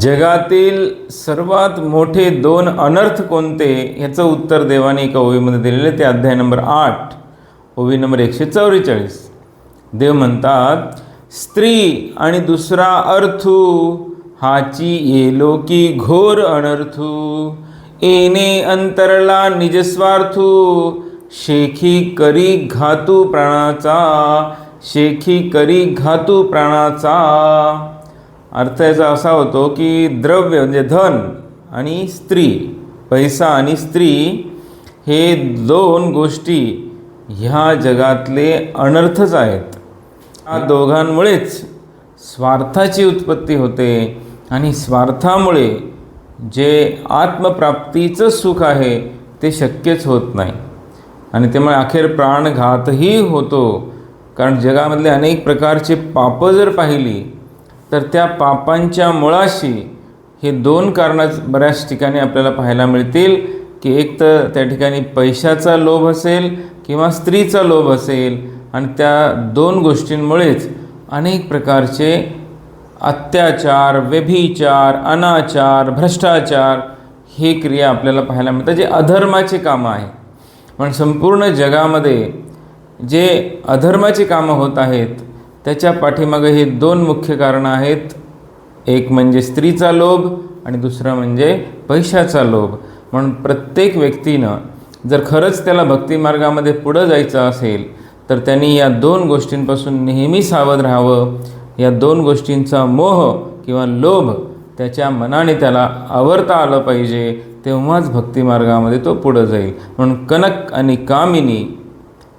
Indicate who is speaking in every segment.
Speaker 1: जगातील सर्वात मोठे दोन अनर्थ कोणते? ह्याचं उत्तर देवाने एका ओवीमध्ये दिलेलं आहे. ते अध्याय नंबर आठ. ओवी नंबर एकशे चौवेचाळीस. देव म्हणतात स्त्री आणि दुसरा अर्थू हाची येलो की घोर अनर्थू. येणे अंतरला निजस्वार्थू शेखी करी घातू प्राणाचा शेखी करी घातू प्राणाचा. अर्थ याचा असा होतो की द्रव्य म्हणजे धन आणि स्त्री पैसा आणि स्त्री हे दोन गोष्टी ह्या जगातले अनर्थच आहेत. या दोघांमुळेच स्वार्थाची उत्पत्ती होते आणि स्वार्थामुळे जे आत्मप्राप्तीचं सुख आहे ते शक्यच होत नाही. आणि त्यामुळे अखेर प्राणघातही होतो. कारण जगामधले अनेक प्रकारचे पापं जर पाहिली तर त्या पापांच्या मुळाशी हे दोन कारणं बऱ्याच ठिकाणी आपल्याला पाहायला मिळतील की एक तर त्या ठिकाणी पैशाचा लोभ असेल किंवा स्त्रीचा लोभ असेल आणि त्या दोन गोष्टींमुळेच अनेक प्रकारचे अत्याचार व्यभिचार अनाचार भ्रष्टाचार हे क्रिया आपल्याला पाहायला मिळतात जे अधर्माचे कामं आहे पण संपूर्ण जगामध्ये जे अधर्माची कामं होत आहेत त्याच्या पाठीमागे हे दोन मुख्य कारणं आहेत. एक म्हणजे स्त्रीचा लोभ आणि दुसरं म्हणजे पैशाचा लोभ. म्हणून प्रत्येक व्यक्तीनं जर खरंच त्याला भक्तिमार्गामध्ये पुढं जायचं असेल तर त्यांनी या दोन गोष्टींपासून नेहमी सावध राहावं. या दोन गोष्टींचा मोह किंवा लोभ त्याच्या मनाने त्याला आवरता आलं पाहिजे तेव्हाच भक्तिमार्गामध्ये तो पुढं जाईल. म्हणून कनक आणि कामिनी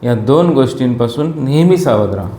Speaker 1: या दोन गोष्टींपासून नेहमी सावध राहा.